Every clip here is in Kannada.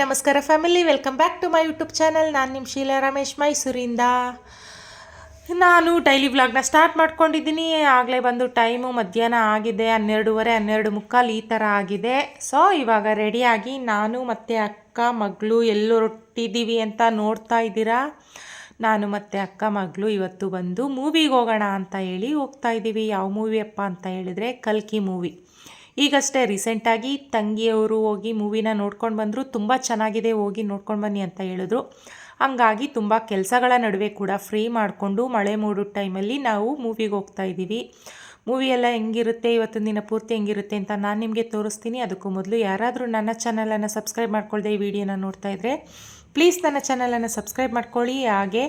ನಮಸ್ಕಾರ family welcome back to my YouTube channel ನಾನು ನಿಮ್ಮ ಶೀಲಾ ರಮೇಶ್, ಮೈಸೂರಿಂದ. ನಾನು ಡೈಲಿ ವ್ಲಾಗ್ನ ಸ್ಟಾರ್ಟ್ ಮಾಡ್ಕೊಂಡಿದ್ದೀನಿ. ಆಗಲೇ ಬಂದು ಟೈಮು ಮಧ್ಯಾಹ್ನ ಆಗಿದೆ, ಹನ್ನೆರಡೂವರೆ, ಹನ್ನೆರಡು ಮುಕ್ಕಾಲು ಈ ಥರ ಆಗಿದೆ. ಸೊ ಇವಾಗ ರೆಡಿಯಾಗಿ ನಾನು ಮತ್ತು ಅಕ್ಕ, ಮಗಳು ಎಲ್ಲೋ ರೊಟ್ಟಿದ್ದೀವಿ ಅಂತ ನೋಡ್ತಾ ಇದ್ದೀರಾ? ನಾನು ಮತ್ತು ಅಕ್ಕ, ಮಗಳು ಇವತ್ತು ಬಂದು ಮೂವಿಗೆ ಹೋಗೋಣ ಅಂತ ಹೇಳಿ ಹೋಗ್ತಾ ಇದ್ದೀವಿ. ಯಾವ ಮೂವಿ ಅಪ್ಪ ಅಂತ ಹೇಳಿದರೆ ಕಲ್ಕಿ ಮೂವಿ ಈಗಷ್ಟೇ ರೀಸೆಂಟಾಗಿ ತಂಗಿಯವರು ಹೋಗಿ ಮೂವಿನ ನೋಡ್ಕೊಂಡು ಬಂದರು. ತುಂಬ ಚೆನ್ನಾಗಿದೆ, ಹೋಗಿ ನೋಡ್ಕೊಂಡು ಬನ್ನಿ ಅಂತ ಹೇಳಿದ್ರು. ಹಂಗಾಗಿ ತುಂಬ ಕೆಲಸಗಳ ನಡುವೆ ಕೂಡ ಫ್ರೀ ಮಾಡಿಕೊಂಡು ಮಳೆ ಮೂಡೋ ಟೈಮಲ್ಲಿ ನಾವು ಮೂವಿಗೆ ಹೋಗ್ತಾ ಇದ್ದೀವಿ. ಮೂವಿ ಎಲ್ಲ ಹೆಂಗಿರುತ್ತೆ, ಇವತ್ತಿನ ದಿನ ಪೂರ್ತಿ ಹೆಂಗಿರುತ್ತೆ ಅಂತ ನಾನು ನಿಮಗೆ ತೋರಿಸ್ತೀನಿ. ಅದಕ್ಕೂ ಮೊದಲು ಯಾರಾದರೂ ನನ್ನ ಚಾನಲನ್ನು ಸಬ್ಸ್ಕ್ರೈಬ್ ಮಾಡ್ಕೊಳ್ದೆ ಈ ವಿಡಿಯೋನ ನೋಡ್ತಾ ಇದ್ದರೆ ಪ್ಲೀಸ್ ನನ್ನ ಚಾನಲನ್ನು ಸಬ್ಸ್ಕ್ರೈಬ್ ಮಾಡ್ಕೊಳ್ಳಿ. ಹಾಗೆ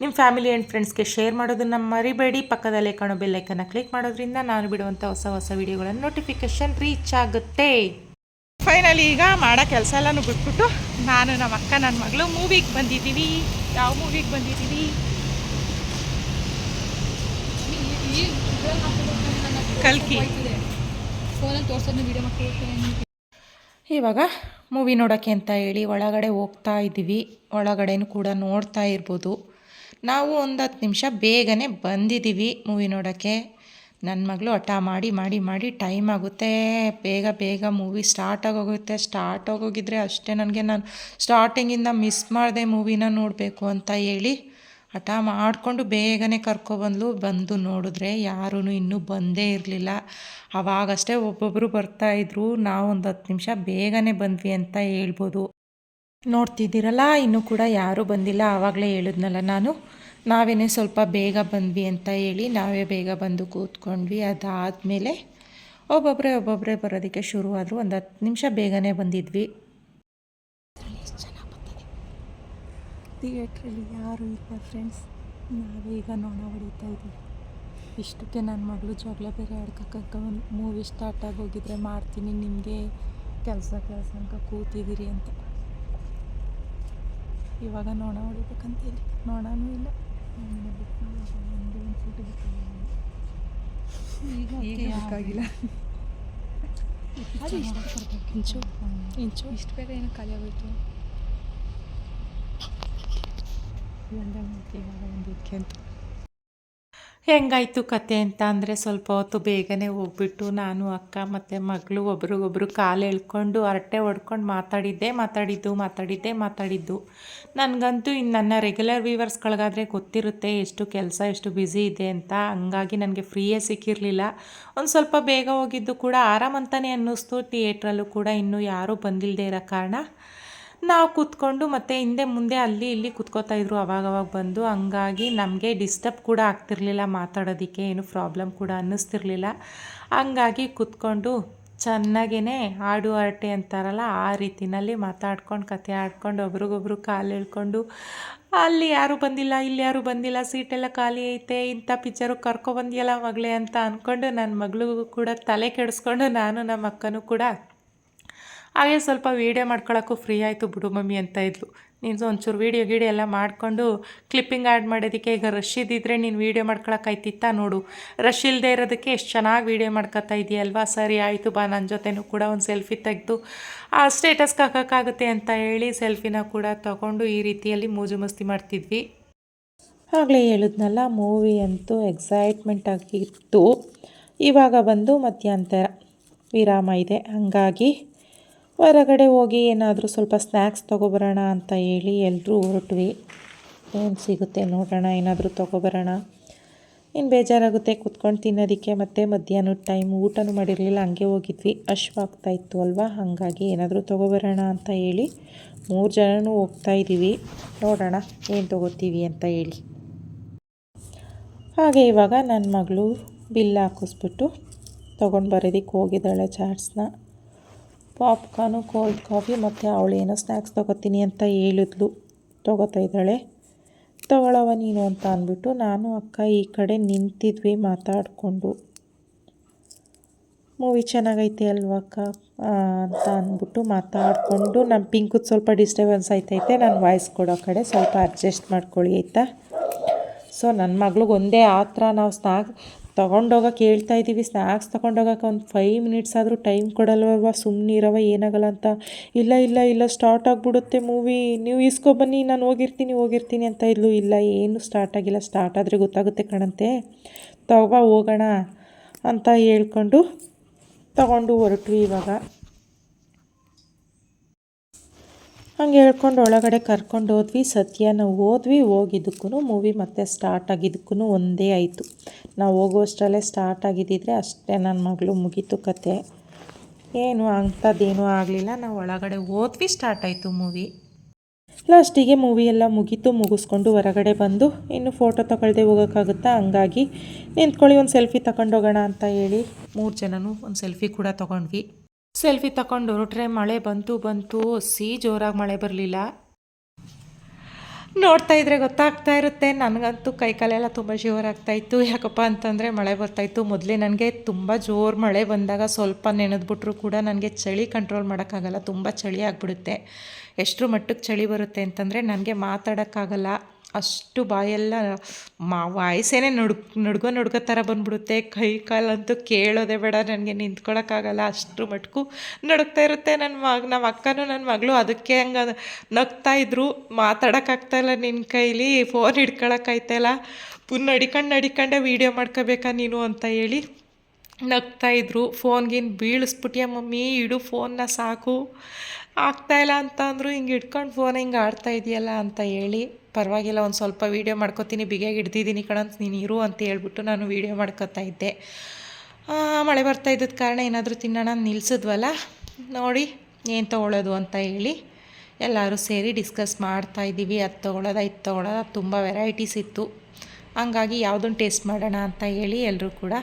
ನಿಮ್ಮ ಫ್ಯಾಮಿಲಿ ಆ್ಯಂಡ್ ಫ್ರೆಂಡ್ಸ್ಗೆ ಶೇರ್ ಮಾಡೋದನ್ನು ಮರಿಬೇಡಿ. ಪಕ್ಕದಲ್ಲೇ ಕಾಣೋ ಬೆಲ್ಲೈಕನ್ನು ಕ್ಲಿಕ್ ಮಾಡೋದ್ರಿಂದ ನಾನು ಬಿಡುವಂಥ ಹೊಸ ಹೊಸ ವೀಡಿಯೋಗಳನ್ನು ನೋಟಿಫಿಕೇಷನ್ ರೀಚ್ ಆಗುತ್ತೆ. ಫೈನಲಿ ಈಗ ಮಾಡೋ ಕೆಲಸ ಎಲ್ಲನೂ ಬಿಟ್ಬಿಟ್ಟು ನಾನು ನಮ್ಮ ಅಕ್ಕ ನನ್ನ ಮಗಳು ಮೂವಿಗೆ ಬಂದಿದ್ದೀವಿ. ಯಾವ ಮೂವಿಗೆ ಬಂದಿದ್ದೀವಿ? ಕಲ್ಕಿ. ಫೋನಲ್ಲಿ ತೋರಿಸೋದನ್ನ ವಿಡಿಯೋ ಮಕ್ಕಳು ಇವಾಗ ಮೂವಿ ನೋಡೋಕ್ಕೆ ಅಂತ ಹೇಳಿ ಒಳಗಡೆ ಹೋಗ್ತಾ ಇದ್ದೀವಿ. ಒಳಗಡೆನೂ ಕೂಡ ನೋಡ್ತಾ ಇರ್ಬೋದು. ನಾವು ಒಂದು ಹತ್ತು ನಿಮಿಷ ಬೇಗನೆ ಬಂದಿದ್ದೀವಿ ಮೂವಿ ನೋಡೋಕ್ಕೆ. ನನ್ನ ಮಗಳು ಹಠ ಮಾಡಿ ಮಾಡಿ ಮಾಡಿ ಟೈಮ್ ಆಗುತ್ತೆ. ಬೇಗ ಬೇಗ ಮೂವಿ ಸ್ಟಾರ್ಟ್ ಆಗೋಗುತ್ತೆ. ಸ್ಟಾರ್ಟ್ ಆಗೋಗಿದ್ರೆ ಅಷ್ಟೇ ನನಗೆ ನಾನು ಸ್ಟಾರ್ಟಿಂಗಿಂದ ಮಿಸ್ ಮಾಡಿದೆ ಮೂವಿನ ನೋಡಬೇಕು ಅಂತ ಹೇಳಿ ಹಠ ಮಾಡಿಕೊಂಡು ಬೇಗನೆ ಕರ್ಕೊಬಂದ್ಲು ಬಂದು ನೋಡಿದ್ರೆ ಯಾರೂ ಇನ್ನೂ ಬಂದೇ ಇರಲಿಲ್ಲ. ಅವಾಗಷ್ಟೇ ಒಬ್ಬೊಬ್ಬರು ಬರ್ತಾಯಿದ್ರು ನಾವು ಒಂದು ಹತ್ತು ನಿಮಿಷ ಬೇಗನೆ ಬಂದ್ವಿ ಅಂತ ಹೇಳ್ಬೋದು. ನೋಡ್ತಿದ್ದೀರಲ್ಲ, ಇನ್ನೂ ಕೂಡ ಯಾರೂ ಬಂದಿಲ್ಲ. ಆವಾಗಲೇ ಹೇಳಿದ್ನಲ್ಲ ನಾನು. ನಾವೇನೇ ಸ್ವಲ್ಪ ಬೇಗ ಬಂದ್ವಿ ಅಂತ ಹೇಳಿ ನಾವೇ ಬೇಗ ಬಂದು ಕೂತ್ಕೊಂಡ್ವಿ. ಅದಾದಮೇಲೆ ಒಬ್ಬೊಬ್ಬರೇ ಒಬ್ಬೊಬ್ಬರೇ ಬರೋದಕ್ಕೆ ಶುರುವಾದರು. ಒಂದು ಹತ್ತು ನಿಮಿಷ ಬೇಗನೆ ಬಂದಿದ್ವಿ. ಥಿಯೇಟ್ರಲ್ಲಿ ಯಾರೂ ಇಲ್ಲ ಫ್ರೆಂಡ್ಸ್ ನಾವೇ ಈಗ ನೋಣ ಹೊಡಿತಾ ಇದ್ದೀವಿ. ಇಷ್ಟಕ್ಕೆ ನನ್ನ ಮಗಳು ಜಗಳ ಬೇರೆ ಒಂದು ಮೂವಿ ಸ್ಟಾರ್ಟ್ ಹೋಗಿದ್ರೆ ಮಾಡ್ತೀನಿ. ನಿಮಗೆ ಕೆಲಸ ಕೆಲಸ ಅಂತ ಕೂತಿದ್ದೀರಿ ಅಂತ. ಇವಾಗ ನೋಣ ಹೊಡಿಬೇಕಂತ ಹೇಳಿ ನೋಣನೂ ಇಲ್ಲ. ಈಗ ಈಗ ಬೇಕಾಗಿಲ್ಲ. ಅದು ಇಷ್ಟ. ಇಂಚು. ಇಂಚು. ಇಷ್ಟು ಬೇಗ ಏನು ಖಾಲಿ ಆಗೋಯ್ತು? ಹೆಂಗಾಯ್ತು ಕತೆ ಅಂತ ಅಂದರೆ ಸ್ವಲ್ಪ ಹೊತ್ತು ಬೇಗನೆ ಹೋಗ್ಬಿಟ್ಟು ನಾನು, ಅಕ್ಕ ಮತ್ತು ಮಗಳು ಒಬ್ರಿಗೊಬ್ರು ಕಾಲು ಎಳ್ಕೊಂಡು ಹರಟೆ ಹೊಡ್ಕೊಂಡು ಮಾತಾಡಿದ್ದೆ, ಮಾತಾಡಿದ್ದು ಮಾತಾಡಿದ್ದೆ, ಮಾತಾಡಿದ್ದು. ನನಗಂತೂ ಇನ್ನು ನನ್ನ ರೆಗ್ಯುಲರ್ ವ್ಯೂವರ್ಸ್ಗಳಿಗಾದರೆ ಗೊತ್ತಿರುತ್ತೆ ಎಷ್ಟು ಕೆಲಸ, ಎಷ್ಟು ಬ್ಯುಸಿ ಇದೆ ಅಂತ. ಹಂಗಾಗಿ ನನಗೆ ಫ್ರೀಯೇ ಸಿಕ್ಕಿರಲಿಲ್ಲ. ಒಂದು ಸ್ವಲ್ಪ ಬೇಗ ಹೋಗಿದ್ದು ಕೂಡ ಆರಾಮಂತಾನೆ ಅನ್ನಿಸ್ತು. ಥಿಯೇಟ್ರಲ್ಲೂ ಕೂಡ ಇನ್ನೂ ಯಾರೂ ಬಂದಿಲ್ಲದೆ ಇರೋ ಕಾರಣ. ನಾವು ಕೂತ್ಕೊಂಡು ಮತ್ತು ಹಿಂದೆ ಮುಂದೆ ಅಲ್ಲಿ ಇಲ್ಲಿ ಕೂತ್ಕೋತಾ ಇದ್ರು, ಅವಾಗವಾಗ ಬಂದು ಹಂಗಾಗಿ ನಮಗೆ ಡಿಸ್ಟರ್ಬ್ ಕೂಡ ಆಗ್ತಿರ್ಲಿಲ್ಲ, ಮಾತಾಡೋದಕ್ಕೆ ಏನು ಪ್ರಾಬ್ಲಮ್ ಕೂಡ ಅನ್ನಿಸ್ತಿರ್ಲಿಲ್ಲ. ಹಂಗಾಗಿ ಕೂತ್ಕೊಂಡು ಚೆನ್ನಾಗೇ ಹಾಡು ಹರಟೆ ಅಂತಾರಲ್ಲ, ಆ ರೀತಿನಲ್ಲಿ ಮಾತಾಡ್ಕೊಂಡು, ಕತೆ ಆಡ್ಕೊಂಡು, ಒಬ್ರಿಗೊಬ್ರು ಕಾಲು ಎಳ್ಕೊಂಡು ಅಲ್ಲಿ ಯಾರೂ ಬಂದಿಲ್ಲ, ಇಲ್ಲಿ ಯಾರು ಬಂದಿಲ್ಲ ಸೀಟೆಲ್ಲ ಖಾಲಿ ಐತೆ, ಇಂಥ ಪಿಕ್ಚರು ಕರ್ಕೊಬಂದಿಯಲ್ಲ ಮಗಳೇ ಅಂತ ಅಂದ್ಕೊಂಡು ನನ್ನ ಮಗಳಿಗೂ ಕೂಡ ತಲೆ ಕೆಡಿಸ್ಕೊಂಡು ನಾನು ನಮ್ಮ ಅಕ್ಕನೂ ಕೂಡ ಹಾಗೆ ಸ್ವಲ್ಪ ವೀಡಿಯೋ ಮಾಡ್ಕೊಳ್ಳೋಕ್ಕೂ ಫ್ರೀ ಆಯಿತು ಬಿಡು ಮಮ್ಮಿ ಅಂತ ಇದ್ಲು. ನೀನು ಒಂಚೂರು ವೀಡಿಯೋ ಗೀಡಿಯೋ ಎಲ್ಲ ಮಾಡಿಕೊಂಡು ಕ್ಲಿಪ್ಪಿಂಗ್ ಆ್ಯಡ್ ಮಾಡೋದಕ್ಕೆ ಈಗ ರಶ್ ಇದ್ದಿದ್ರೆ ನೀನು ವೀಡಿಯೋ ಮಾಡ್ಕೊಳಕ್ಕಾಯ್ತಿತ್ತ ನೋಡು. ರಶ್ ಇಲ್ಲದೆ ಇರೋದಕ್ಕೆ ಎಷ್ಟು ಚೆನ್ನಾಗಿ ವೀಡಿಯೋ ಮಾಡ್ಕೊತಾ ಇದೆಯಲ್ವಾ? ಸರಿ, ಆಯಿತು ಬಾ ನನ್ನ ಜೊತೆನೂ ಕೂಡ ಒಂದು ಸೆಲ್ಫಿ ತೆಗೆದು ಆ ಸ್ಟೇಟಸ್ಗೆ ಹಾಕೋಕ್ಕಾಗುತ್ತೆ ಅಂತ ಹೇಳಿ ಸೆಲ್ಫಿನ ಕೂಡ ತಗೊಂಡು ಈ ರೀತಿಯಲ್ಲಿ ಮೋಜು ಮಸ್ತಿ ಮಾಡ್ತಿದ್ವಿ. ಆಗಲೇ ಹೇಳಿದ್ನಲ್ಲ ಮೂವಿ ಅಂತೂ ಎಕ್ಸೈಟ್ಮೆಂಟ್ ಆಗಿತ್ತು. ಇವಾಗ ಬಂದು ಮಧ್ಯಂತರ ವಿರಾಮ ಇದೆ. ಹಾಗಾಗಿ ಹೊರಗಡೆ ಹೋಗಿ ಏನಾದರೂ ಸ್ವಲ್ಪ ಸ್ನ್ಯಾಕ್ಸ್ ತೊಗೊಬರೋಣ ಅಂತ ಹೇಳಿ ಎಲ್ಲರೂ ಹೊರಟ್ವಿ. ಏನು ಸಿಗುತ್ತೆ ನೋಡೋಣ, ಏನಾದರೂ ತೊಗೊಬರೋಣ. ಇನ್ನು ಬೇಜಾರಾಗುತ್ತೆ ಕುತ್ಕೊಂಡು ತಿನ್ನೋದಕ್ಕೆ, ಮತ್ತು ಮಧ್ಯಾಹ್ನದ ಟೈಮ್ ಊಟನೂ ಮಾಡಿರಲಿಲ್ಲ, ಹಂಗೆ ಹೋಗಿದ್ವಿ. ಇತ್ತು ಅಲ್ವಾ? ಹಾಗಾಗಿ ಏನಾದರೂ ತೊಗೊಬರೋಣ ಅಂತ ಹೇಳಿ ಮೂರು ಜನನೂ ಹೋಗ್ತಾ ಇದ್ದೀವಿ ನೋಡೋಣ ಏನು ತೊಗೋತೀವಿ ಅಂತ ಹೇಳಿ. ಹಾಗೆ ಇವಾಗ ನನ್ನ ಮಗಳು ಬಿಲ್ ಹಾಕಿಸ್ಬಿಟ್ಟು ತೊಗೊಂಡು ಬರೋದಕ್ಕೆ ಹೋಗಿದ್ದಾಳೆ ಚಾಟ್ಸ್ನ ಪಾಪ್ಕಾರ್ನು, ಕೋಲ್ಡ್ ಕಾಫಿ ಮತ್ತು ಅವಳು ಏನೋ ಸ್ನ್ಯಾಕ್ಸ್ ತೊಗೋತೀನಿ ಅಂತ ಹೇಳಿದ್ಲು. ತೊಗೋತಾ ಇದ್ದಾಳೆ. ತೊಗೊಳವ ನೀನು ಅಂತ ಅಂದ್ಬಿಟ್ಟು ನಾನು ಅಕ್ಕ ಈ ಕಡೆ ನಿಂತಿದ್ವಿ ಮಾತಾಡಿಕೊಂಡು. ಮೂವಿ ಚೆನ್ನಾಗೈತೆ ಅಲ್ವಾ ಅಕ್ಕ? ಅಂತ ಅಂದ್ಬಿಟ್ಟು ಮಾತಾಡಿಕೊಂಡು ನಮ್ಮ ಪಿಂಕುದು ಸ್ವಲ್ಪ ಡಿಸ್ಟರ್ಬೆನ್ಸ್ ಆಯ್ತೈತೆ. ನಾನು ವಾಯ್ಸ್ ಕೊಡೋ ಕಡೆ ಸ್ವಲ್ಪ ಅಡ್ಜಸ್ಟ್ ಮಾಡ್ಕೊಳ್ಳಿ ಆಯಿತಾ? ಸೊ ನನ್ನ ಮಗ್ಳಿಗೆ ಒಂದೇ ಆ ಥರ ನಾವು ಸ್ನ್ಯಾಕ್ ತೊಗೊಂಡೋಗಕ್ಕೆ ಹೇಳ್ತಾ ಇದ್ದೀವಿ. ಸ್ನ್ಯಾಕ್ಸ್ ತೊಗೊಂಡೋಗಕ್ಕೆ ಒಂದು ಫೈವ್ ಮಿನಿಟ್ಸ್ ಆದರೂ ಟೈಮ್ ಕೊಡಲ್ವಲ್ವ? ಸುಮ್ಮನಿರವ ಏನಾಗಲ್ಲ ಅಂತ. ಇಲ್ಲ ಇಲ್ಲ ಇಲ್ಲ ಸ್ಟಾರ್ಟ್ ಆಗಿಬಿಡುತ್ತೆ ಮೂವಿ ನೀವು ಇಸ್ಕೊಬನ್ನಿ ನಾನು ಹೋಗಿರ್ತೀನಿ ಹೋಗಿರ್ತೀನಿ ಅಂತ ಇದ್ಲು. ಇಲ್ಲ, ಏನು ಸ್ಟಾರ್ಟ್ ಆಗಿಲ್ಲ. ಸ್ಟಾರ್ಟ್ ಆದರೆ ಗೊತ್ತಾಗುತ್ತೆ ಕಣಂತೆ. ತಗೋ ಹೋಗೋಣ ಅಂತ ಹೇಳ್ಕೊಂಡು ತಗೊಂಡು ಹೊರಟು ಇವಾಗ. ಹಂಗೆ ಹೇಳ್ಕೊಂಡು ಒಳಗಡೆ ಕರ್ಕೊಂಡು ಹೋದ್ವಿ, ಸತ್ಯನ ಹೋದ್ವಿ ಹೋಗಿದ್ದಕ್ಕೂ ಮೂವಿ ಮತ್ತೆ ಸ್ಟಾರ್ಟ್ ಆಗಿದ್ದಕ್ಕೂ ಒಂದೇ ಆಯಿತು. ನಾವು ಹೋಗೋಷ್ಟರಲ್ಲೇ ಸ್ಟಾರ್ಟ್ ಆಗಿದ್ದಿದ್ರೆ ಅಷ್ಟೇ ನನ್ನ ಮಗಳು ಮುಗೀತು ಕತೆ. ಏನು ಅಂಥದ್ದೇನೂ ಆಗಲಿಲ್ಲ, ನಾವು ಒಳಗಡೆ ಹೋದ್ವಿ ಸ್ಟಾರ್ಟ್ ಆಯಿತು ಮೂವಿ ಲಾಸ್ಟಿಗೆ ಮೂವಿ ಎಲ್ಲ ಮುಗೀತು, ಮುಗಿಸ್ಕೊಂಡು ಹೊರಗಡೆ ಬಂದು, ಇನ್ನು ಫೋಟೋ ತಗೊಳ್ದೆ ಹೋಗೋಕ್ಕಾಗುತ್ತಾ? ಹಂಗಾಗಿ ನಿಂತ್ಕೊಳ್ಳಿ, ಒಂದು ಸೆಲ್ಫಿ ತಗೊಂಡೋಗೋಣ ಅಂತ ಹೇಳಿ ಮೂರು ಜನನೂ ಒಂದು ಸೆಲ್ಫಿ ಕೂಡ ತಗೊಂಡ್ವಿ. ಸೆಲ್ಫಿ ತಗೊಂಡು ಹೊರಟ್ರೆ ಮಳೆ ಬಂತು ಬಂತು ಸಿ ಜೋರಾಗಿ ಮಳೆ ಬರಲಿಲ್ಲ. ನೋಡ್ತಾ ಇದ್ರೆ ಗೊತ್ತಾಗ್ತಾ ಇರುತ್ತೆ. ನನಗಂತೂ ಕೈಕಾಲೆಲ್ಲ ತುಂಬ ಇತ್ತು. ಯಾಕಪ್ಪ ಅಂತಂದರೆ ಮಳೆ ಬರ್ತಾಯಿತ್ತು ಮೊದಲೇ ನನಗೆ ತುಂಬ ಜೋರು ಮಳೆ ಬಂದಾಗ ಸ್ವಲ್ಪ ನೆನೆದ್ಬಿಟ್ರು ಕೂಡ ನನಗೆ ಚಳಿ ಕಂಟ್ರೋಲ್ ಮಾಡೋಕ್ಕಾಗಲ್ಲ. ತುಂಬ ಚಳಿ ಆಗಿಬಿಡುತ್ತೆ. ಎಷ್ಟರ ಮಟ್ಟಕ್ಕೆ ಚಳಿ ಬರುತ್ತೆ ಅಂತಂದರೆ ನನಗೆ ಮಾತಾಡೋಕ್ಕಾಗಲ್ಲ. ಅಷ್ಟು ಬಾಯೆಲ್ಲ ಮಾ ವಾಯ್ಸೇನೆ ನಡುಗ್ ನಡ್ಗೋ ನಡ್ಗೋ ಥರ ಬಂದ್ಬಿಡುತ್ತೆ. ಕೈ ಕಾಲಂತೂ ಕೇಳೋದೇ ಬೇಡ, ನನಗೆ ನಿಂತ್ಕೊಳ್ಳೋಕ್ಕಾಗಲ್ಲ ಅಷ್ಟು ಮಟ್ಕು ನಡುಕ್ತಾ ಇರುತ್ತೆ ನನ್ನ ಮಗ ನಮ್ಮ ಅಕ್ಕನೂ ನನ್ನ ಮಗಳು. ಅದಕ್ಕೆ ಹಂಗೆ ನಗ್ತಾ ಇದ್ರು. ಮಾತಾಡೋಕ್ಕಾಗ್ತಾಯಿಲ್ಲ ನಿನ್ನ ಕೈಲಿ. ಫೋನ್ ಹಿಡ್ಕೊಳಕ್ಕಾಯ್ತಾಯಿಲ್ಲ ಪುನ್ ನಡಿಕಂಡು, ನಡಿಕಂಡೆ ವೀಡಿಯೋ ಮಾಡ್ಕೋಬೇಕಾ ನೀನು ಅಂತ ಹೇಳಿ ನಗ್ತಾ ಇದ್ರು. ಫೋನ್ಗಿನ್ ಬೀಳಿಸ್ಬಿಟ್ಟಿಯ ಮಮ್ಮಿ. ಇಡು ಫೋನ್ನ ಸಾಕು. ಆಗ್ತಾಯಿಲ್ಲ ಅಂತ ಅಂದರು, ಹಿಂಗೆ ಇಟ್ಕೊಂಡು ಫೋನ್ ಹಿಂಗೆ ಆಡ್ತಾ ಇದೆಯಲ್ಲ ಅಂತ ಹೇಳಿ, ಪರವಾಗಿಲ್ಲ, ಒಂದು ಸ್ವಲ್ಪ ವೀಡಿಯೋ ಮಾಡ್ಕೊತೀನಿ, ಬಿಗಿಯಾಗಿ ಹಿಡ್ದಿದ್ದೀನಿ ಕಣಂತ ನೀನು ಇರು ಅಂತ ಹೇಳ್ಬಿಟ್ಟು ನಾನು ವೀಡಿಯೋ ಮಾಡ್ಕೋತಾ ಇದ್ದೆ. ಮಳೆ ಬರ್ತಾ ಇದ್ದದ ಕಾರಣ ಏನಾದರೂ ತಿನ್ನೋಣ ನಿಲ್ಸಿದ್ವಲ್ಲ, ನೋಡಿ ಏನು ತೊಗೊಳ್ಳೋದು ಅಂತ ಹೇಳಿ, ಎಲ್ಲರೂ ಸೇರಿ ಡಿಸ್ಕಸ್ ಮಾಡ್ತಾ ಇದ್ದೀವಿ, ಅದು ತೊಗೊಳೋದ ಇದು ತೊಗೊಳೋದ ತುಂಬ ವೆರೈಟೀಸ್ ಇತ್ತು. ಹಂಗಾಗಿ ಯಾವುದನ್ನು ಟೇಸ್ಟ್ ಮಾಡೋಣ ಅಂತ ಹೇಳಿ ಎಲ್ಲರೂ ಕೂಡ,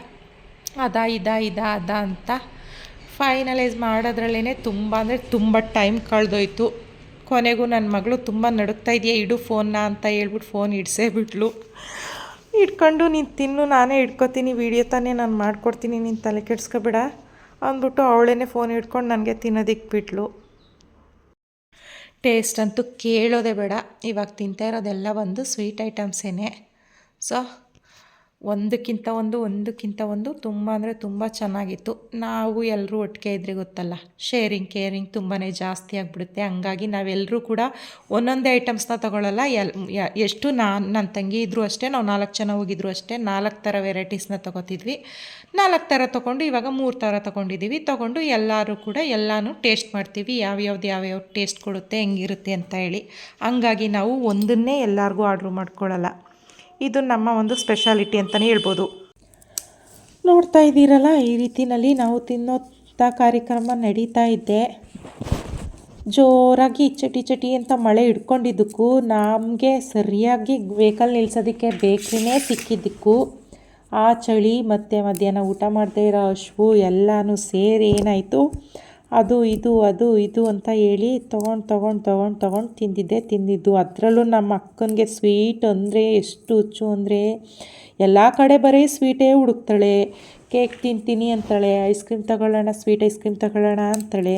ಅದ, ಇದ ಇದ, ಅದ ಅಂತ ಫೈನಲೈಸ್ ಮಾಡೋದ್ರಲ್ಲೇ ತುಂಬ ಅಂದರೆ ತುಂಬ ಟೈಮ್ ಕಳೆದೋಯ್ತು. ಕೊನೆಗೂ ನನ್ನ ಮಗಳು ತುಂಬ ನಡುಕ್ತಾ ಇದೆಯಾ, ಇಡು ಫೋನ್ನ ಅಂತ ಹೇಳ್ಬಿಟ್ಟು ಫೋನ್ ಇಡ್ಸೇ ಬಿಟ್ಲು. ಇಟ್ಕೊಂಡು ನೀನು ತಿನ್ನು, ನಾನೇ ಇಟ್ಕೊತೀನಿ ವೀಡಿಯೋ ತಾನೇ ನಾನು ಮಾಡ್ಕೊಡ್ತೀನಿ, ನೀನು ತಲೆ ಕೆಡ್ಸ್ಕೊಬೇಡ ಅಂದ್ಬಿಟ್ಟು ಅವಳೇ ಫೋನ್ ಇಟ್ಕೊಂಡು ನನಗೆ ತಿನ್ನೋದಿಕ್ಕೆ ಬಿಟ್ಲು. ಟೇಸ್ಟ್ ಅಂತೂ ಕೇಳೋದೇ ಬೇಡ, ಇವಾಗ ತಿಂತಾ ಇರೋದೆಲ್ಲ ಒಂದು ಸ್ವೀಟ್ ಐಟಮ್ಸೇನೆ ಸೊ ಒಂದಕ್ಕಿಂತ ಒಂದು ಒಂದಕ್ಕಿಂತ ಒಂದು ತುಂಬ ಅಂದರೆ ತುಂಬ ಚೆನ್ನಾಗಿತ್ತು. ನಾವು ಎಲ್ಲರೂ ಒಟ್ಟಿಗೆ ಇದ್ರೆ ಗೊತ್ತಲ್ಲ ಶೇರಿಂಗ್ ಕೇರಿಂಗ್ ತುಂಬಾ ಜಾಸ್ತಿ ಆಗಿಬಿಡುತ್ತೆ. ಹಂಗಾಗಿ ನಾವೆಲ್ಲರೂ ಕೂಡ ಒಂದೊಂದೇ ಐಟಮ್ಸ್ನ ತೊಗೊಳ್ಳಲ್ಲ ಎಲ್ ಎಷ್ಟು ನಾನು ನನ್ನ ತಂಗಿ ಇದ್ದರೂ ಅಷ್ಟೇ, ನಾವು ನಾಲ್ಕು ಜನ ಹೋಗಿದ್ರು ಅಷ್ಟೇ, ನಾಲ್ಕು ಥರ ವೆರೈಟೀಸ್ನ ತೊಗೋತಿದ್ವಿ. ನಾಲ್ಕು ಥರ ತೊಗೊಂಡು ಇವಾಗ ಮೂರು ಥರ ತೊಗೊಂಡಿದ್ದೀವಿ ತೊಗೊಂಡು ಎಲ್ಲರೂ ಕೂಡ ಎಲ್ಲನೂ ಟೇಸ್ಟ್ ಮಾಡ್ತೀವಿ. ಯಾವ್ಯಾವ್ದು ಯಾವ್ಯಾವ ಟೇಸ್ಟ್ ಕೊಡುತ್ತೆ, ಹೆಂಗಿರುತ್ತೆ ಅಂತ ಹೇಳಿ. ಹಂಗಾಗಿ ನಾವು ಒಂದನ್ನೇ ಎಲ್ಲರಿಗೂ ಆರ್ಡ್ರ್ ಮಾಡ್ಕೊಳ್ಳಲ್ಲ ಇದು ನಮ್ಮ ಒಂದು ಸ್ಪೆಷಾಲಿಟಿ ಅಂತಲೇ ಹೇಳ್ಬೋದು. ನೋಡ್ತಾ ಇದ್ದೀರಲ್ಲ, ಈ ರೀತಿಯಲ್ಲಿ ನಾವು ತಿನ್ನೋಂಥ ಕಾರ್ಯಕ್ರಮ ನಡೀತಾ ಇದ್ದೆ ಜೋರಾಗಿ ಚಟಿ ಚಟಿ ಅಂತ ಮಳೆ ಹಿಡ್ಕೊಂಡಿದ್ದಕ್ಕೂ, ನಮಗೆ ಸರಿಯಾಗಿ ವೆಹಿಕಲ್ ನಿಲ್ಸೋದಕ್ಕೆ ಬೇಕ್ರಿನೇ ಸಿಕ್ಕಿದ್ದಕ್ಕೂ, ಆ ಚಳಿ ಮತ್ತು ಮಧ್ಯಾಹ್ನ ಊಟ ಮಾಡದೇ ಇರೋ ಹಶ್ವು ಎಲ್ಲನೂ ಸೇರಿ ಏನಾಯಿತು? ಅದು, ಇದು ಅದು, ಇದು ಅಂತ ಹೇಳಿ ತೊಗೊಂಡು ತೊಗೊಂಡು ತೊಗೊಂಡು ತೊಗೊಂಡು ತಿಂದಿದ್ದೆ, ತಿಂದಿದ್ದು. ಅದರಲ್ಲೂ ನಮ್ಮ ಅಕ್ಕನಿಗೆ ಸ್ವೀಟ್ ಅಂದರೆ ಎಷ್ಟು ಹುಚ್ಚು ಅಂದರೆ ಎಲ್ಲ ಕಡೆ ಬರೀ ಸ್ವೀಟೇ ಹುಡುಕ್ತಾಳೆ. ಕೇಕ್ ತಿಂತೀನಿ ಅಂತಾಳೆ, ಐಸ್ ಕ್ರೀಮ್ ತಗೊಳ್ಳೋಣ, ಸ್ವೀಟ್ ಐಸ್ ಕ್ರೀಮ್ ತಗೊಳ್ಳೋಣ ಅಂತಾಳೆ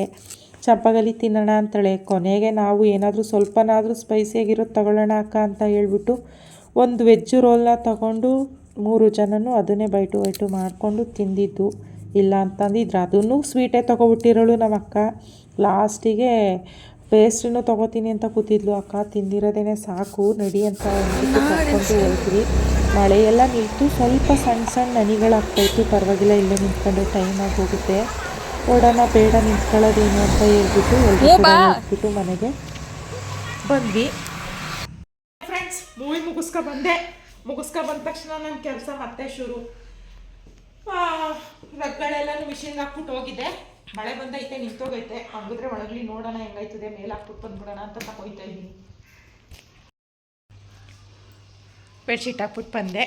ಚಪ್ಪಗಲಿ ತಿನ್ನೋಣ ಅಂತಾಳೆ. ಕೊನೆಗೆ ನಾವು ಏನಾದರೂ ಸ್ವಲ್ಪನಾದರೂ ಸ್ಪೈಸಿಯಾಗಿರೋದು ತಗೊಳ್ಳೋಣ ಅಕ್ಕ ಅಂತ ಹೇಳ್ಬಿಟ್ಟು ಒಂದು ವೆಜ್ ರೋಲ್ನ ತಗೊಂಡು ಮೂರು ಜನನೂ ಅದನ್ನೇ ಬೈಟು ಬೈಟು ಮಾಡಿಕೊಂಡು ತಿಂದಿದ್ದು. ಇಲ್ಲ ಅಂತಂದಿದ್ರು ಅದನ್ನು ಸ್ವೀಟೇ ತೊಗೊಬಿಟ್ಟಿರೋಳು ನಮ್ಮ ಅಕ್ಕ ಲಾಸ್ಟಿಗೆ ಪೇಸ್ಟ್ರಿನೂ ತೊಗೋತೀನಿ ಅಂತ ಕೂತಿದ್ಲು. ಅಕ್ಕ ತಿಂದಿರೋದೇನೆ ಸಾಕು ನಡಿ ಅಂತ ಕರ್ಕೊಂಡು ಹೋದ್ರಿ ಮಳೆಯೆಲ್ಲ ನಿಂತು ಸ್ವಲ್ಪ ಸಣ್ಣ ಸಣ್ಣ ನನಿಗಳಾಗ್ತಾಯಿತ್ತು. ಪರವಾಗಿಲ್ಲ ಇಲ್ಲೇ ನಿಂತ್ಕೊಂಡು ಟೈಮ್ ಆಗಿ ಹೋಗುತ್ತೆ. ಓಡೋಣ ಬೇಡ ನಿಂತ್ಕೊಳ್ಳೋದೇನು ಅಂತ ಹೇಳ್ಬಿಟ್ಟು ಹೋಗ್ಬಿಟ್ಟು ಮನೆಗೆ ಬಂದ್ವಿ. ಫ್ರೆಂಡ್ಸ್ ಮೂವಿ ಮುಗಿಸ್ಕೊ ಬಂದೆ. ಮುಗಿಸ್ಕೊ ಬಂದ ತಕ್ಷಣ ನನ್ನ ಕೆಲಸ ಮತ್ತೆ ಶುರು. ರಗ್ಗಳೆಲ್ಲನೂ ಮಿಷಿನ್ಗೆ ಹಾಕ್ಬಿಟ್ಟು ಹೋಗಿದೆ. ಮಳೆ ಬಂದೈತೆ, ನಿಂತೋಗೈತೆ. ಹಂಗಿದ್ರೆ ಒಳಗಲಿ ನೋಡೋಣ ಹೆಂಗೈತದೆ ಮೇಲೆ ಹಾಕ್ಬಿಟ್ಟು ಬಂದ್ಬಿಡೋಣ ಅಂತ ತಗೋಯ್ತಾ ಇದ್ದೀನಿ ಬೆಡ್ಶೀಟ್ ಹಾಕ್ಬಿಟ್ಟು ಬಂದೆ.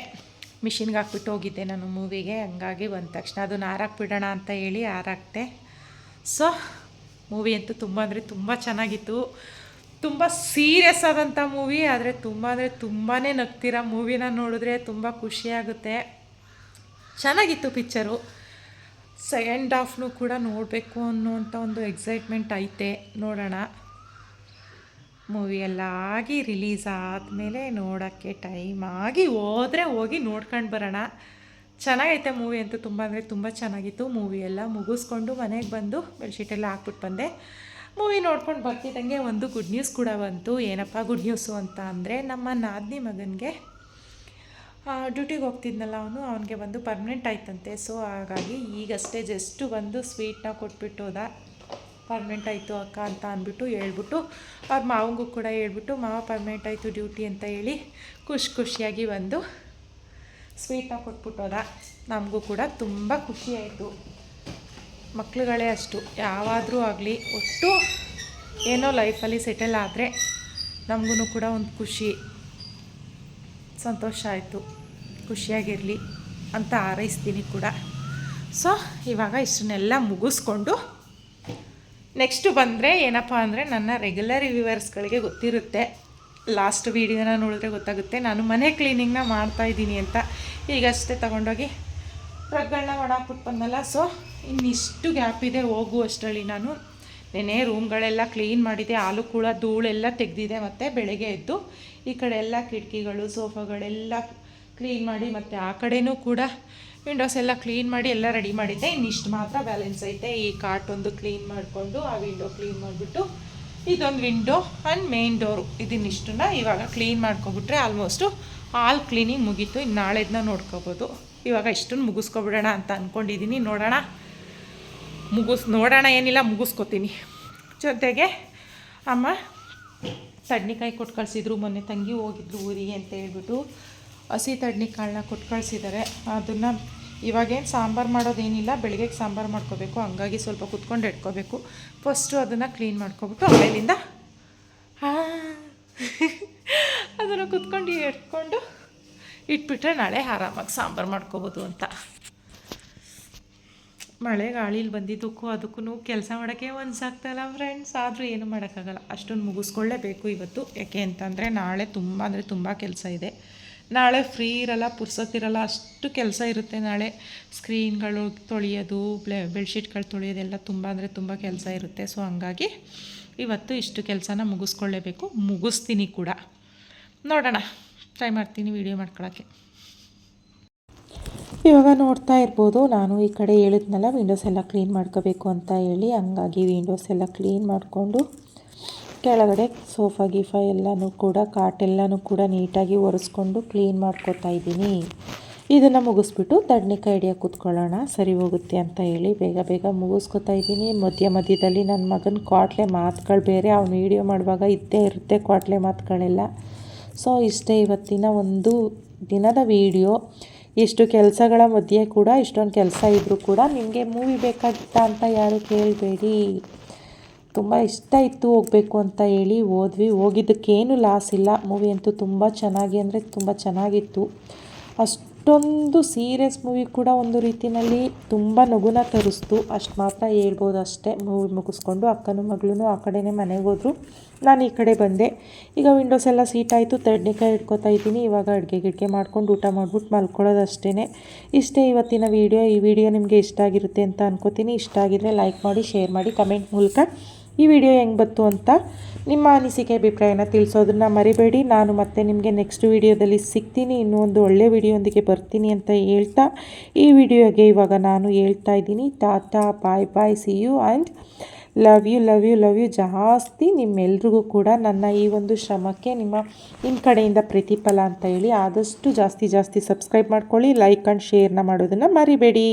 ಮಿಷಿನ್ಗೆ ಹಾಕ್ಬಿಟ್ಟು ಹೋಗಿದ್ದೆ ನಾನು ಮೂವಿಗೆ ಹಂಗಾಗಿ ಬಂದ ತಕ್ಷಣ ಅದನ್ನು ಹಾರಾಕ್ಬಿಡೋಣ ಅಂತ ಹೇಳಿ ಹಾರಾಕ್ತೆ ಸೊ ಮೂವಿ ಅಂತೂ ತುಂಬ ಅಂದರೆ ತುಂಬ ಚೆನ್ನಾಗಿತ್ತು. ತುಂಬ ಸೀರಿಯಸ್ ಆದಂಥ ಮೂವಿ ಆದರೆ ತುಂಬ ಅಂದರೆ ತುಂಬಾ ನಗ್ತಿರೋ. ಮೂವಿನ ನೋಡಿದ್ರೆ ತುಂಬ ಖುಷಿಯಾಗುತ್ತೆ ಚೆನ್ನಾಗಿತ್ತು ಪಿಕ್ಚರು. ಸೆಕೆಂಡ್ ಹಾಫ್ನು ಕೂಡ ನೋಡಬೇಕು ಅನ್ನೋವಂಥ ಒಂದು ಎಕ್ಸೈಟ್ಮೆಂಟ್ ಐತೆ. ನೋಡೋಣ. ಮೂವಿ ಎಲ್ಲ ಆಗಿ ರಿಲೀಸ್ ಆದಮೇಲೆ ನೋಡೋಕ್ಕೆ ಟೈಮ್ ಆಗಿ ಹೋದರೆ ಹೋಗಿ ನೋಡ್ಕೊಂಡು ಬರೋಣ. ಚೆನ್ನಾಗೈತೆ ಮೂವಿ ಅಂತೂ ತುಂಬ ಅಂದರೆ ತುಂಬ ಚೆನ್ನಾಗಿತ್ತು. ಮೂವಿ ಎಲ್ಲ ಮುಗಿಸ್ಕೊಂಡು ಮನೆಗೆ ಬಂದು ಬೆಡ್ಶೀಟೆಲ್ಲ ಹಾಕ್ಬಿಟ್ಟು ಬಂದೆ. ಮೂವಿ ನೋಡ್ಕೊಂಡು ಬರ್ತಿದ್ದಂಗೆ ಒಂದು ಗುಡ್ ನ್ಯೂಸ್ ಕೂಡ ಬಂತು. ಏನಪ್ಪ ಗುಡ್ ನ್ಯೂಸು ಅಂತ ಅಂದರೆ ನಮ್ಮ ನಾದಿನಿ ಮಗನಿಗೆ ಡ್ಯೂಟಿಗೆ ಹೋಗ್ತಿದ್ನಲ್ಲ ಅವನು, ಅವನಿಗೆ ಬಂದು ಪರ್ಮನೆಂಟ್ ಆಯ್ತಂತೆ. ಸೊ ಹಾಗಾಗಿ ಈಗಷ್ಟೇ ಜಸ್ಟು ಬಂದು ಸ್ವೀಟ್ನ ಕೊಟ್ಬಿಟ್ಟು ಹೋದ ಪರ್ಮನೆಂಟ್ ಆಯಿತು ಅಕ್ಕ ಅಂತ ಅಂದ್ಬಿಟ್ಟು ಹೇಳ್ಬಿಟ್ಟು, ಅವ್ರ ಮಾವಂಗೂ ಕೂಡ ಹೇಳ್ಬಿಟ್ಟು, ಮಾವ ಪರ್ಮನೆಂಟ್ ಆಯಿತು ಡ್ಯೂಟಿ ಅಂತ ಹೇಳಿ ಖುಷಿ ಖುಷಿಯಾಗಿ ಬಂದು ಸ್ವೀಟ್ನ ಕೊಟ್ಬಿಟ್ಟು ಹೋದ ನಮಗೂ ಕೂಡ ತುಂಬ ಖುಷಿಯಾಯಿತು ಮಕ್ಕಳುಗಳೇ ಅಷ್ಟು. ಯಾವಾದರೂ ಆಗಲಿ, ಒಟ್ಟು ಏನೋ ಲೈಫಲ್ಲಿ ಸೆಟಲ್ ಆದರೆ ನಮಗೂ ಕೂಡ ಒಂದು ಖುಷಿ. ಸಂತೋಷ ಆಯಿತು. ಖುಷಿಯಾಗಿರಲಿ ಅಂತ ಹಾರೈಸ್ತೀನಿ ಕೂಡ. ಸೊ ಇವಾಗ ಇಷ್ಟನ್ನೆಲ್ಲ ಮುಗಿಸ್ಕೊಂಡು ನೆಕ್ಸ್ಟು ಬಂದರೆ ಏನಪ್ಪ ಅಂದರೆ ನನ್ನ ರೆಗ್ಯುಲರ್ ವ್ಯೂವರ್ಸ್ಗಳಿಗೆ ಗೊತ್ತಿರುತ್ತೆ. ಲಾಸ್ಟ್ ವೀಡಿಯೋನ ನೋಡಿದ್ರೆ ಗೊತ್ತಾಗುತ್ತೆ. ನಾನು ಮನೆ ಕ್ಲೀನಿಂಗ್ನ ಮಾಡ್ತಾಯಿದ್ದೀನಿ ಅಂತ. ಈಗಷ್ಟೇ ತೊಗೊಂಡೋಗಿ ರಗ್ಗಳನ್ನ ಒಣಾಕ್ಬಿಟ್ಟು ಬಂದಲ್ಲ. ಸೊ ಇನ್ನಿಷ್ಟು ಗ್ಯಾಪ್ ಇದೆ ಹೋಗು ಅಷ್ಟರಲ್ಲಿ ನಾನು ನೆನೆ ರೂಮ್ಗಳೆಲ್ಲ ಕ್ಲೀನ್ ಮಾಡಿದೆ, ಹಾಲು ಕೂಡ ಧೂಳೆಲ್ಲ ತೆಗೆದಿದೆ ಮತ್ತು ಬೆಳಗ್ಗೆ ಎದ್ದು. ಈ ಕಡೆ ಎಲ್ಲ ಕಿಟಕಿಗಳು, ಸೋಫಾಗಳೆಲ್ಲ ಕ್ಲೀನ್ ಮಾಡಿ ಮತ್ತು ಆ ಕಡೆಯೂ ಕೂಡ ವಿಂಡೋಸ್ ಎಲ್ಲ ಕ್ಲೀನ್ ಮಾಡಿ ಎಲ್ಲ ರೆಡಿ ಮಾಡಿದ್ದೆ. ಇನ್ನಿಷ್ಟು ಮಾತ್ರ ಬ್ಯಾಲೆನ್ಸ್ ಐತೆ. ಈ ಕಾಟ್ ಒಂದು ಕ್ಲೀನ್ ಮಾಡಿಕೊಂಡು ಆ ವಿಂಡೋ ಕ್ಲೀನ್ ಮಾಡಿಬಿಟ್ಟು ಇದೊಂದು ವಿಂಡೋ ಆ್ಯಂಡ್ ಮೇನ್ ಡೋರು ಇದನ್ನಿಷ್ಟನ್ನ ಇವಾಗ ಕ್ಲೀನ್ ಮಾಡ್ಕೊಬಿಟ್ರೆ ಆಲ್ಮೋಸ್ಟು ಆಲ್ ಕ್ಲೀನಿಂಗ್ ಮುಗೀತು. ಇನ್ನು ನಾಳೆದನ್ನ ನೋಡ್ಕೋಬೋದು. ಇವಾಗ ಇಷ್ಟನ್ನು ಮುಗಿಸ್ಕೊಬಿಡೋಣ ಅಂತ ಅಂದ್ಕೊಂಡಿದ್ದೀನಿ ನೋಡೋಣ. ಮುಗಿಸ್ ನೋಡೋಣ ಏನಿಲ್ಲ, ಮುಗಿಸ್ಕೊತೀನಿ. ಜೊತೆಗೆ ಅಮ್ಮ ತಡ್ನಿಕಾಯಿ ಕೊಟ್ಟು ಕಳಿಸಿದ್ರು, ಮೊನ್ನೆ ತಂಗಿ ಹೋಗಿದ್ರು ಊರಿಗೆ ಅಂತ ಹೇಳ್ಬಿಟ್ಟು ಹಸಿ ತಡ್ನಿಕಾಳನ್ನ ಕೊಟ್ಟು ಕಳಿಸಿದ್ದಾರೆ ಅದನ್ನು ಇವಾಗೇನು ಸಾಂಬಾರು ಮಾಡೋದೇನಿಲ್ಲ, ಬೆಳಗ್ಗೆಗೆ ಸಾಂಬಾರು ಮಾಡ್ಕೋಬೇಕು, ಹಂಗಾಗಿ ಸ್ವಲ್ಪ ಕುತ್ಕೊಂಡು ಇಟ್ಕೋಬೇಕು ಫಸ್ಟು ಅದನ್ನು ಕ್ಲೀನ್ ಮಾಡ್ಕೊಬಿಟ್ಟು ಆಮೇಲಿಂದ ಅದನ್ನು ಕುತ್ಕೊಂಡು ಇಟ್ಕೊಂಡು ಇಟ್ಬಿಟ್ರೆ ನಾಳೆ ಆರಾಮಾಗಿ ಸಾಂಬಾರು ಮಾಡ್ಕೋಬೋದು ಅಂತ. ಮಳೆ ಗಾಳಿಲಿ ಬಂದಿದ್ದಕ್ಕೂ ಅದಕ್ಕೂ ಕೆಲಸ ಮಾಡೋಕ್ಕೆ ಒಂದ್ಸಾಗ್ತಲ್ಲ ಫ್ರೆಂಡ್ಸ್ ಆದರೂ ಏನು ಮಾಡೋಕ್ಕಾಗಲ್ಲ. ಅಷ್ಟೊಂದು ಮುಗಿಸ್ಕೊಳ್ಳೇಬೇಕು ಇವತ್ತು. ಯಾಕೆ ಅಂತಂದರೆ ನಾಳೆ ತುಂಬ, ಅಂದರೆ ತುಂಬ ಕೆಲಸ ಇದೆ. ನಾಳೆ ಫ್ರೀ ಇರಲ್ಲ ಪುರ್ಸತ್ತಿರಲ್ಲ ಅಷ್ಟು ಕೆಲಸ ಇರುತ್ತೆ ನಾಳೆ. ಸ್ಕ್ರೀನ್ಗಳು ತೊಳೆಯೋದು, ಬ್ಲೆ, ಬೆಡ್ಶೀಟ್ಗಳು ತೊಳೆಯೋದೆಲ್ಲ ತುಂಬ, ಅಂದರೆ ತುಂಬ ಕೆಲಸ ಇರುತ್ತೆ. ಸೊ ಹಂಗಾಗಿ ಇವತ್ತು ಇಷ್ಟು ಕೆಲಸನ ಮುಗಿಸ್ಕೊಳ್ಳೇಬೇಕು. ಮುಗಿಸ್ತೀನಿ ಕೂಡ. ನೋಡೋಣ. ಟ್ರೈ ಮಾಡ್ತೀನಿ ವೀಡಿಯೋ ಮಾಡ್ಕೊಳ್ಳೋಕ್ಕೆ ಇವಾಗ ನೋಡ್ತಾ ಇರ್ಬೋದು, ನಾನು ಈ ಕಡೆ ಹೇಳಿದ್ನಲ್ಲ ವಿಂಡೋಸ್ ಎಲ್ಲ ಕ್ಲೀನ್ ಮಾಡ್ಕೋಬೇಕು ಅಂತ ಹೇಳಿ, ಹಂಗಾಗಿ ವಿಂಡೋಸ್ ಎಲ್ಲ ಕ್ಲೀನ್ ಮಾಡಿಕೊಂಡು, ಕೆಳಗಡೆ ಸೋಫಾ ಗೀಫಾ ಎಲ್ಲನೂ ಕೂಡ ಕಾಟೆಲ್ಲನೂ ಕೂಡ ನೀಟಾಗಿ ಒರೆಸ್ಕೊಂಡು ಕ್ಲೀನ್ ಮಾಡ್ಕೊತಾ ಇದ್ದೀನಿ. ಇದನ್ನು ಮುಗಿಸ್ಬಿಟ್ಟು ತಡ್ನಿಕಾಯಿ ಹಿಡಿಯೋಕೆ ಕೂತ್ಕೊಳ್ಳೋಣ. ಸರಿ ಹೋಗುತ್ತೆ ಅಂತ ಹೇಳಿ ಬೇಗ ಬೇಗ ಮುಗಿಸ್ಕೊತಾ ಇದ್ದೀನಿ. ಮಧ್ಯ ಮಧ್ಯದಲ್ಲಿ ನನ್ನ ಮಗನ ಕ್ವಾಟ್ಲೆ ಮಾತುಗಳು ಬೇರೆ, ಅವ್ನು ವೀಡಿಯೋ ಮಾಡುವಾಗ ಇದ್ದೇ ಇರುತ್ತೆ ಕ್ವಾಟ್ಲೆ ಮಾತುಗಳೆಲ್ಲ. ಸೊ ಇಷ್ಟೇ ಇವತ್ತಿನ ಒಂದು ದಿನದ ವೀಡಿಯೋ ಇಷ್ಟು ಕೆಲಸಗಳ ಮಧ್ಯೆ ಕೂಡ ಇಷ್ಟೊಂದು ಕೆಲಸ ಇದ್ದರೂ ಕೂಡ ನಿಮಗೆ ಮೂವಿ ಬೇಕಾಗಿತ್ತಾ ಅಂತ ಯಾರು ಕೇಳಬೇಡಿ. ತುಂಬ ಇಷ್ಟ ಇತ್ತು ಹೋಗಬೇಕು ಅಂತ ಹೇಳಿ ಹೋದ್ವಿ. ಹೋಗಿದ್ದಕ್ಕೇನು ಲಾಸ್ ಇಲ್ಲ. ಮೂವಿ ಅಂತೂ ತುಂಬ ಚೆನ್ನಾಗಿ ಅಂದರೆ ತುಂಬ ಚೆನ್ನಾಗಿತ್ತು. ಅಷ್ಟೊಂದು ಸೀರಿಯಸ್ ಮೂವಿ ಕೂಡ ಒಂದು ರೀತಿಯಲ್ಲಿ ತುಂಬ ನಗುನ ತರಿಸ್ತು. ಅಷ್ಟು ಮಾತ್ರ ಹೇಳ್ಬೋದು ಅಷ್ಟೇ. ಮೂವಿ ಮುಗಿಸ್ಕೊಂಡು ಅಕ್ಕನೂ ಮಗಳೂ ಆ ಕಡೆನೇ ಮನೆಗೆ ಹೋದರು. ನಾನು ಈ ಕಡೆ ಬಂದೆ. ಈಗ ವಿಂಡೋಸ್ ಎಲ್ಲ ಸೀಟ್ ಆಯಿತು. ತಡ್ನೆಕಾಯಿ ಇಟ್ಕೊತಾ ಇದ್ದೀನಿ. ಇವಾಗ ಅಡುಗೆ ಗಿಡಿಗೆ ಮಾಡ್ಕೊಂಡು ಊಟ ಮಾಡ್ಬಿಟ್ಟು ಮಲ್ಕೊಳ್ಳೋದು ಅಷ್ಟೇ ಇಷ್ಟೇ ಇವತ್ತಿನ ವೀಡಿಯೋ ಈ ವಿಡಿಯೋ ನಿಮಗೆ ಇಷ್ಟ ಆಗಿರುತ್ತೆ ಅಂತ ಅನ್ಕೋತೀನಿ. ಇಷ್ಟ ಆಗಿದ್ರೆ ಲೈಕ್ ಮಾಡಿ ಶೇರ್ ಮಾಡಿ ಕಮೆಂಟ್ ಮೂಲಕ. ಈ ವಿಡಿಯೋ ಹೆಂಗೆ ಬಂತು ಅಂತ ನಿಮ್ಮ ಅನಿಸಿಕೆ, ಅಭಿಪ್ರಾಯನ ತಿಳಿಸೋದನ್ನ ಮರಿಬೇಡಿ. ನಾನು ಮತ್ತೆ ನಿಮಗೆ ನೆಕ್ಸ್ಟ್ ವಿಡಿಯೋದಲ್ಲಿ ಸಿಗ್ತೀನಿ. ಇನ್ನೊಂದು ಒಳ್ಳೆ ವಿಡಿಯೋಂದಿಗೆ ಬರ್ತೀನಿ ಅಂತ ಹೇಳ್ತಾ ಈ ವಿಡಿಯೋಗೆ ಇವಾಗ ನಾನು ಹೇಳ್ತಾ ಇದ್ದೀನಿ. Tata, bye bye see you and love you love you love you ಜಾಸ್ತಿ ನಿಮ್ಮೆಲ್ರಿಗೂ ಕೂಡ ನನ್ನ ಈ ಒಂದು ಶ್ರಮಕ್ಕೆ ನಿಮ್ಮ ನಿಮ್ಮ ಕಡೆಯಿಂದ ಪ್ರತಿಫಲ ಅಂತ ಹೇಳಿ ಆದಷ್ಟು ಜಾಸ್ತಿ ಜಾಸ್ತಿ ಸಬ್ಸ್ಕ್ರೈಬ್ ಮಾಡ್ಕೊಳ್ಳಿ. ಲೈಕ್ ಆ್ಯಂಡ್ ಶೇರ್ನ ಮಾಡೋದನ್ನು ಮರಿಬೇಡಿ.